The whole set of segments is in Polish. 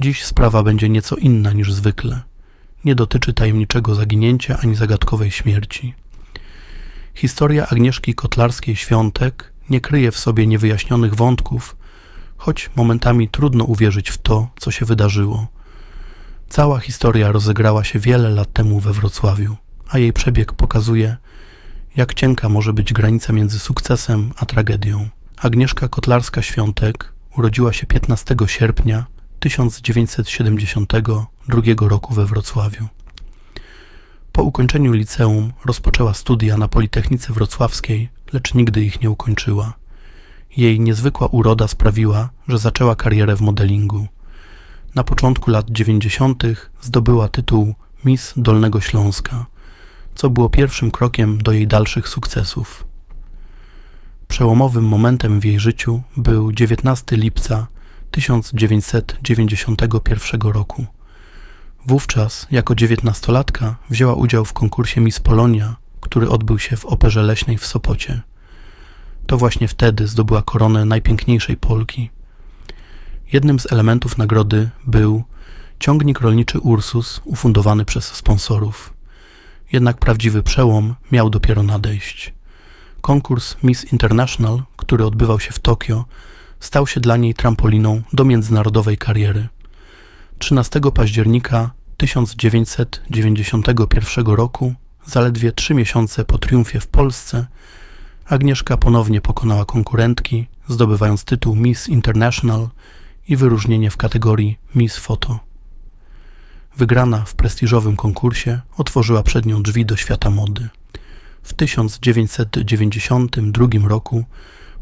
Dziś sprawa będzie nieco inna niż zwykle. Nie dotyczy tajemniczego zaginięcia ani zagadkowej śmierci. Historia Agnieszki Kotlarskiej-Świątek nie kryje w sobie niewyjaśnionych wątków, choć momentami trudno uwierzyć w to, co się wydarzyło. Cała historia rozegrała się wiele lat temu we Wrocławiu, a jej przebieg pokazuje, jak cienka może być granica między sukcesem a tragedią. Agnieszka Kotlarska-Świątek urodziła się 15 sierpnia 1972 roku we Wrocławiu. Po ukończeniu liceum rozpoczęła studia na Politechnice Wrocławskiej, lecz nigdy ich nie ukończyła. Jej niezwykła uroda sprawiła, że zaczęła karierę w modelingu. Na początku lat 90. zdobyła tytuł Miss Dolnego Śląska, co było pierwszym krokiem do jej dalszych sukcesów. Przełomowym momentem w jej życiu był 19 lipca 1991 roku. Wówczas, jako dziewiętnastolatka, wzięła udział w konkursie Miss Polonia, który odbył się w Operze Leśnej w Sopocie. To właśnie wtedy zdobyła koronę najpiękniejszej Polki. Jednym z elementów nagrody był ciągnik rolniczy Ursus ufundowany przez sponsorów. Jednak prawdziwy przełom miał dopiero nadejść. Konkurs Miss International, który odbywał się w Tokio, stał się dla niej trampoliną do międzynarodowej kariery. 13 października 1991 roku, zaledwie trzy miesiące po triumfie w Polsce, Agnieszka ponownie pokonała konkurentki, zdobywając tytuł Miss International i wyróżnienie w kategorii Miss Photo. Wygrana w prestiżowym konkursie otworzyła przed nią drzwi do świata mody. W 1992 roku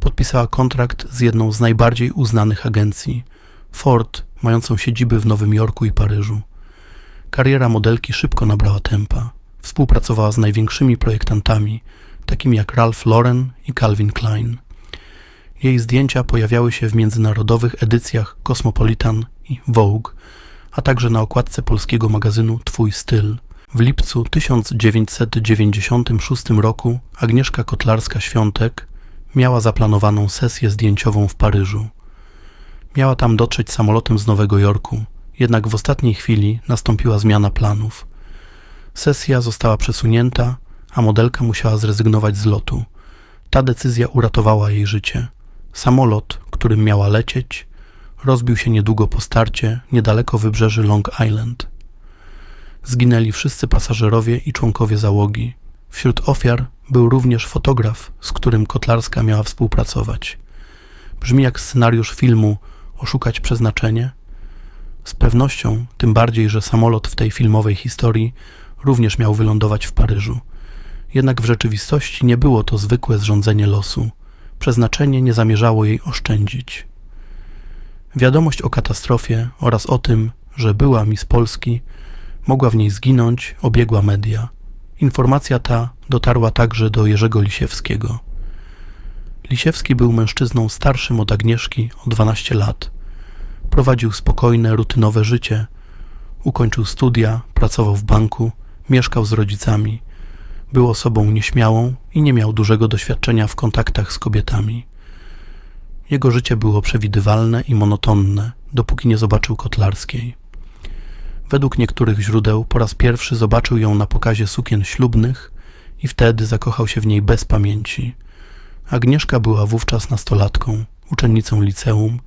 podpisała kontrakt z jedną z najbardziej uznanych agencji Ford, mającą siedziby w Nowym Jorku i Paryżu. Kariera modelki szybko nabrała tempa. Współpracowała z największymi projektantami, takimi jak Ralph Lauren i Calvin Klein. Jej zdjęcia pojawiały się w międzynarodowych edycjach Cosmopolitan i Vogue, a także na okładce polskiego magazynu Twój styl. W lipcu 1996 roku Agnieszka Kotlarska-Świątek miała zaplanowaną sesję zdjęciową w Paryżu. Miała tam dotrzeć samolotem z Nowego Jorku, jednak w ostatniej chwili nastąpiła zmiana planów. Sesja została przesunięta, a modelka musiała zrezygnować z lotu. Ta decyzja uratowała jej życie. Samolot, którym miała lecieć, rozbił się niedługo po starcie niedaleko wybrzeży Long Island. Zginęli wszyscy pasażerowie i członkowie załogi. Wśród ofiar był również fotograf, z którym Kotlarska miała współpracować. Brzmi jak scenariusz filmu Oszukać przeznaczenie? Z pewnością, tym bardziej, że samolot w tej filmowej historii również miał wylądować w Paryżu. Jednak w rzeczywistości nie było to zwykłe zrządzenie losu. Przeznaczenie nie zamierzało jej oszczędzić. Wiadomość o katastrofie oraz o tym, że była Miss Polski, mogła w niej zginąć, obiegła media. Informacja ta dotarła także do Jerzego Lisiewskiego. Lisiewski był mężczyzną starszym od Agnieszki o 12 lat. Prowadził spokojne, rutynowe życie. Ukończył studia, pracował w banku, mieszkał z rodzicami. Był osobą nieśmiałą i nie miał dużego doświadczenia w kontaktach z kobietami. Jego życie było przewidywalne i monotonne, dopóki nie zobaczył Kotlarskiej. Według niektórych źródeł po raz pierwszy zobaczył ją na pokazie sukien ślubnych i wtedy zakochał się w niej bez pamięci. Agnieszka była wówczas nastolatką, uczennicą liceum,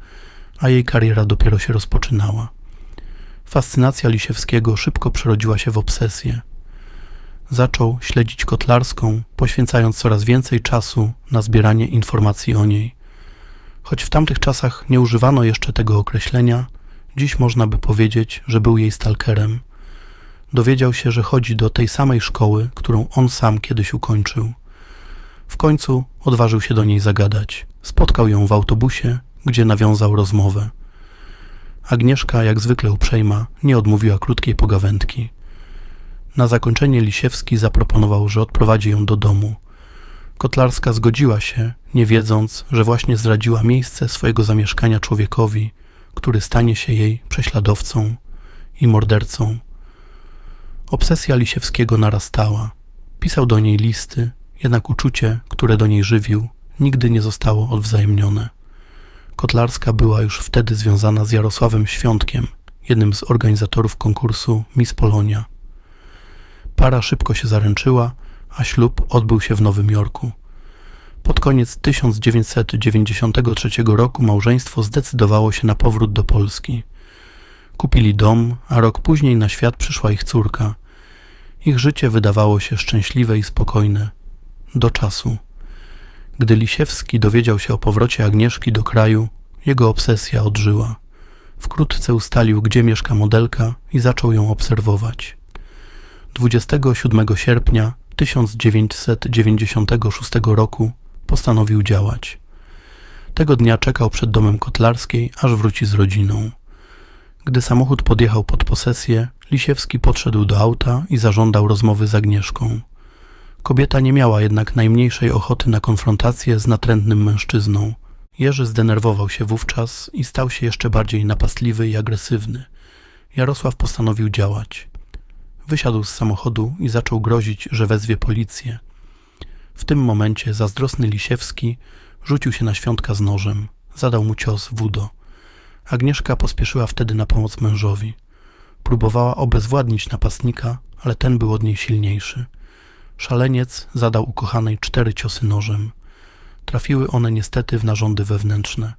a jej kariera dopiero się rozpoczynała. Fascynacja Lisiewskiego szybko przerodziła się w obsesję. Zaczął śledzić Kotlarską, poświęcając coraz więcej czasu na zbieranie informacji o niej. Choć w tamtych czasach nie używano jeszcze tego określenia, dziś można by powiedzieć, że był jej stalkerem. Dowiedział się, że chodzi do tej samej szkoły, którą on sam kiedyś ukończył. W końcu odważył się do niej zagadać. Spotkał ją w autobusie, gdzie nawiązał rozmowę. Agnieszka, jak zwykle uprzejma, nie odmówiła krótkiej pogawędki. Na zakończenie Lisiewski zaproponował, że odprowadzi ją do domu. Kotlarska zgodziła się, nie wiedząc, że właśnie zdradziła miejsce swojego zamieszkania człowiekowi, który stanie się jej prześladowcą i mordercą. Obsesja Lisiewskiego narastała. Pisał do niej listy, jednak uczucie, które do niej żywił, nigdy nie zostało odwzajemnione. Kotlarska była już wtedy związana z Jarosławem Świątkiem, jednym z organizatorów konkursu Miss Polonia. Para szybko się zaręczyła, a ślub odbył się w Nowym Jorku. Pod koniec 1993 roku małżeństwo zdecydowało się na powrót do Polski. Kupili dom, a rok później na świat przyszła ich córka. Ich życie wydawało się szczęśliwe i spokojne. Do czasu. Gdy Lisiewski dowiedział się o powrocie Agnieszki do kraju, jego obsesja odżyła. Wkrótce ustalił, gdzie mieszka modelka i zaczął ją obserwować. 27 sierpnia 1996 roku postanowił działać. Tego dnia czekał przed domem Kotlarskiej, aż wróci z rodziną. Gdy samochód podjechał pod posesję, Lisiewski podszedł do auta i zażądał rozmowy z Agnieszką. Kobieta nie miała jednak najmniejszej ochoty na konfrontację z natrętnym mężczyzną. Jerzy zdenerwował się wówczas i stał się jeszcze bardziej napastliwy i agresywny. Jarosław postanowił działać. Wysiadł z samochodu i zaczął grozić, że wezwie policję. W tym momencie zazdrosny Lisiewski rzucił się na świątka z nożem. Zadał mu cios w udo. Agnieszka pospieszyła wtedy na pomoc mężowi. Próbowała obezwładnić napastnika, ale ten był od niej silniejszy. Szaleniec zadał ukochanej cztery ciosy nożem. Trafiły one niestety w narządy wewnętrzne.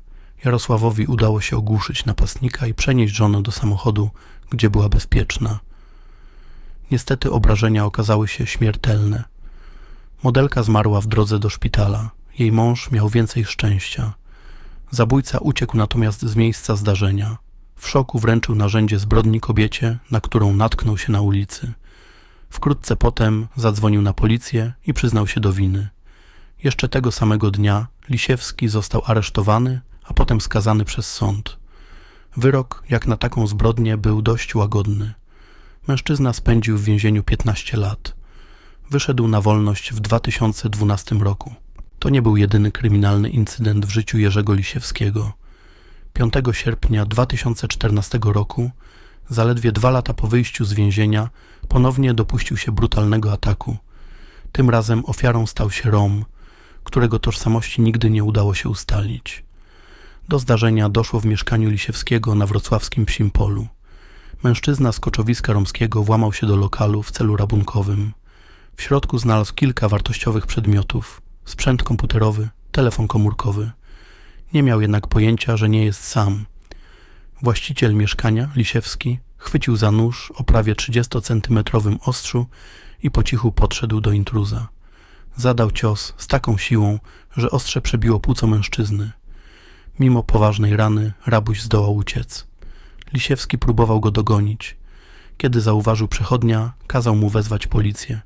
Jarosławowi udało się ogłuszyć napastnika i przenieść żonę do samochodu, gdzie była bezpieczna. Niestety obrażenia okazały się śmiertelne. Modelka zmarła w drodze do szpitala. Jej mąż miał więcej szczęścia. Zabójca uciekł natomiast z miejsca zdarzenia. W szoku wręczył narzędzie zbrodni kobiecie, na którą natknął się na ulicy. Wkrótce potem zadzwonił na policję i przyznał się do winy. Jeszcze tego samego dnia Lisiewski został aresztowany, a potem skazany przez sąd. Wyrok, jak na taką zbrodnię, był dość łagodny. Mężczyzna spędził w więzieniu 15 lat. Wyszedł na wolność w 2012 roku. To nie był jedyny kryminalny incydent w życiu Jerzego Lisiewskiego. 5 sierpnia 2014 roku, zaledwie dwa lata po wyjściu z więzienia, ponownie dopuścił się brutalnego ataku. Tym razem ofiarą stał się Rom, którego tożsamości nigdy nie udało się ustalić. Do zdarzenia doszło w mieszkaniu Lisiewskiego na wrocławskim Psim Polu. Mężczyzna z koczowiska romskiego włamał się do lokalu w celu rabunkowym. W środku znalazł kilka wartościowych przedmiotów: sprzęt komputerowy, telefon komórkowy. Nie miał jednak pojęcia, że nie jest sam. Właściciel mieszkania, Lisiewski, chwycił za nóż o prawie 30-centymetrowym ostrzu i po cichu podszedł do intruza. Zadał cios z taką siłą, że ostrze przebiło płuco mężczyzny. Mimo poważnej rany, rabuś zdołał uciec. Lisiewski próbował go dogonić. Kiedy zauważył przechodnia, kazał mu wezwać policję.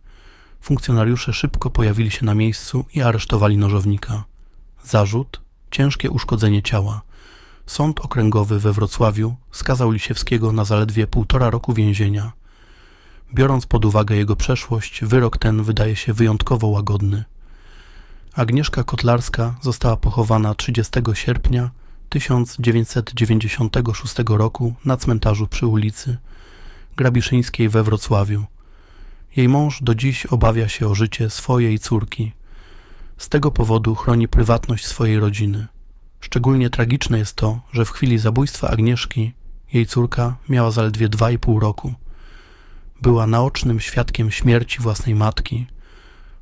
Funkcjonariusze szybko pojawili się na miejscu i aresztowali nożownika. Zarzut ciężkie uszkodzenie ciała. Sąd okręgowy we Wrocławiu skazał Lisiewskiego na zaledwie półtora roku więzienia. Biorąc pod uwagę jego przeszłość, wyrok ten wydaje się wyjątkowo łagodny. Agnieszka Kotlarska została pochowana 30 sierpnia 1996 roku na cmentarzu przy ulicy Grabiszyńskiej we Wrocławiu. Jej mąż do dziś obawia się o życie swojej córki. Z tego powodu chroni prywatność swojej rodziny. Szczególnie tragiczne jest to, że w chwili zabójstwa Agnieszki jej córka miała zaledwie 2,5 roku. Była naocznym świadkiem śmierci własnej matki.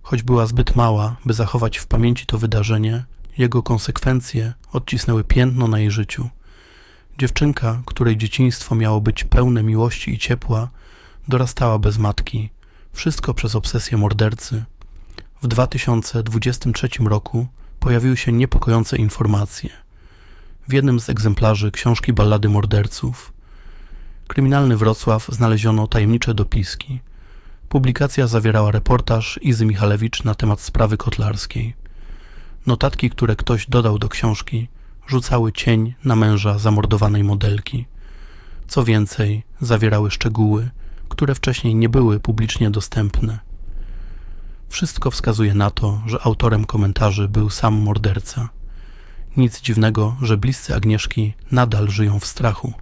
Choć była zbyt mała, by zachować w pamięci to wydarzenie, jego konsekwencje odcisnęły piętno na jej życiu. Dziewczynka, której dzieciństwo miało być pełne miłości i ciepła, dorastała bez matki. Wszystko przez obsesję mordercy. W 2023 roku pojawiły się niepokojące informacje. W jednym z egzemplarzy książki Ballady Morderców Kryminalny Wrocław znaleziono tajemnicze dopiski. Publikacja zawierała reportaż Izy Michalewicz na temat sprawy kotlarskiej. Notatki, które ktoś dodał do książki, rzucały cień na męża zamordowanej modelki. Co więcej, zawierały szczegóły, które wcześniej nie były publicznie dostępne. Wszystko wskazuje na to, że autorem komentarzy był sam morderca. Nic dziwnego, że bliscy Agnieszki nadal żyją w strachu.